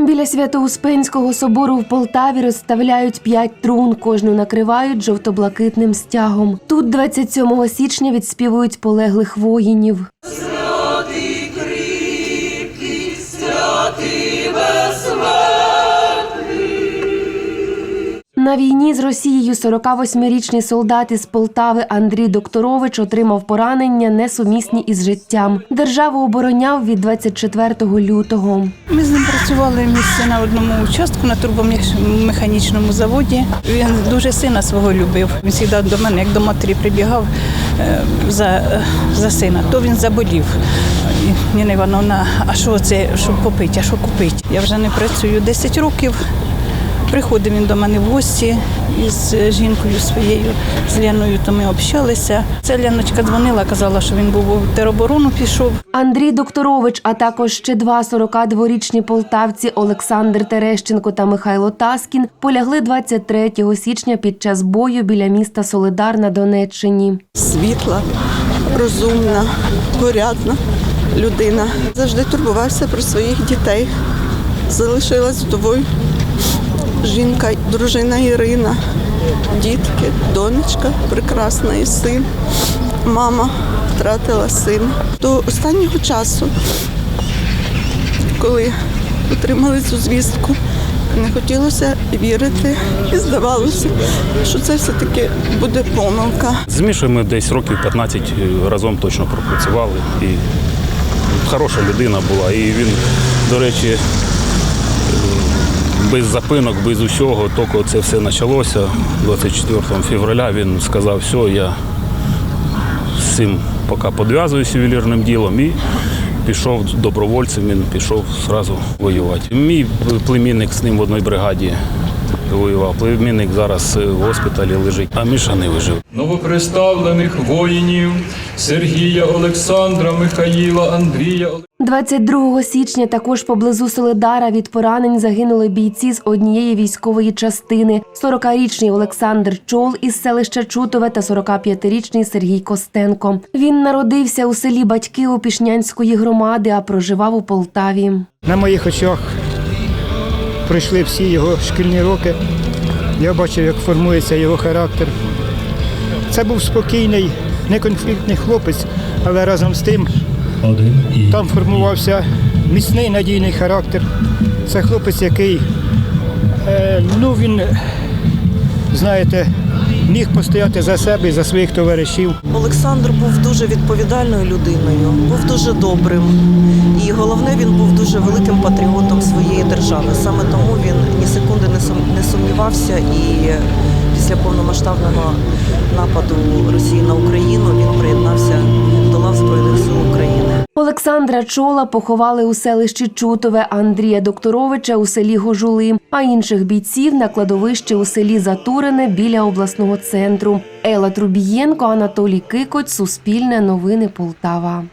Біля Свято-Успенського собору в Полтаві розставляють п'ять трун, кожну накривають жовто-блакитним стягом. Тут 27 січня відспівують полеглих воїнів. На війні з Росією 48-річний солдат із Полтави Андрій Докторович отримав поранення несумісні із життям. Державу обороняв від 24 лютого. Ми з ним працювали місце на одному участку на турбомеханічному заводі. Він дуже сина свого любив. Він завжди до мене, як до матері, прибігав е, за, за сина. То він заболів. Ніна Івановна, а що це, що попити, а що купити? Я вже не працюю 10 років. Приходив він до мене в гості із жінкою своєю, з Леною, то ми общалися. Це Леночка дзвонила, казала, що він був у тероборону пішов. Андрій Докторович, а також ще два 42-річні полтавці Олександр Терещенко та Михайло Таскін полягли 23 січня під час бою біля міста Солидар на Донеччині. світла, розумна, порядна людина. Завжди турбувався про своїх дітей. Залишилась вдовою жінка, дружина Ірина, дітки, донечка прекрасна і син. Мама втратила сина. До останнього часу, коли отримали цю звістку, не хотілося вірити і здавалося, що це все-таки буде помилка. З Мішою ми десь років 15 разом точно пропрацювали. І хороша людина була. І він, до речі, е, без запинок, без усього, тільки це все почалося. 24 февраля він сказав, все, я з цим поки підв'язуюся ювелірним ділом і пішов добровольцем, він пішов одразу воювати. Мій племінник з ним в одній бригаді воював. Племінник зараз в госпіталі лежить, а Міша не вижив. новоприставлених воїнів Сергія Олександра, Михаїла, Андрія. 22 січня також поблизу Солидара від поранень загинули бійці з однієї військової частини: 40-річний Олександр Чол із селища Чутове та 45-річний Сергій Костенко. Він народився у селі Батьки Опішнянської громади, а проживав у Полтаві. На моїх очах пройшли всі його шкільні роки. Я бачив, як формується його характер. Це був спокійний, неконфліктний хлопець, але разом з тим там формувався міцний надійний характер. Це хлопець, який, е, ну він, знаєте, міг постояти за себе і за своїх товаришів. Олександр був дуже відповідальною людиною, був дуже добрим. І головне, він був дуже великим патріотом своєї держави. Саме тому він ні секунди не сумнівався і після повномасштабного нападу Росії на Україну Олександра Чола поховали у селищі Чутове, Андрія Докторовича у селі Гожули, а інших бійців на кладовищі у селі Затурене біля обласного центру. Ела Трубієнко, Анатолій Кикоть, Суспільне новини Полтава.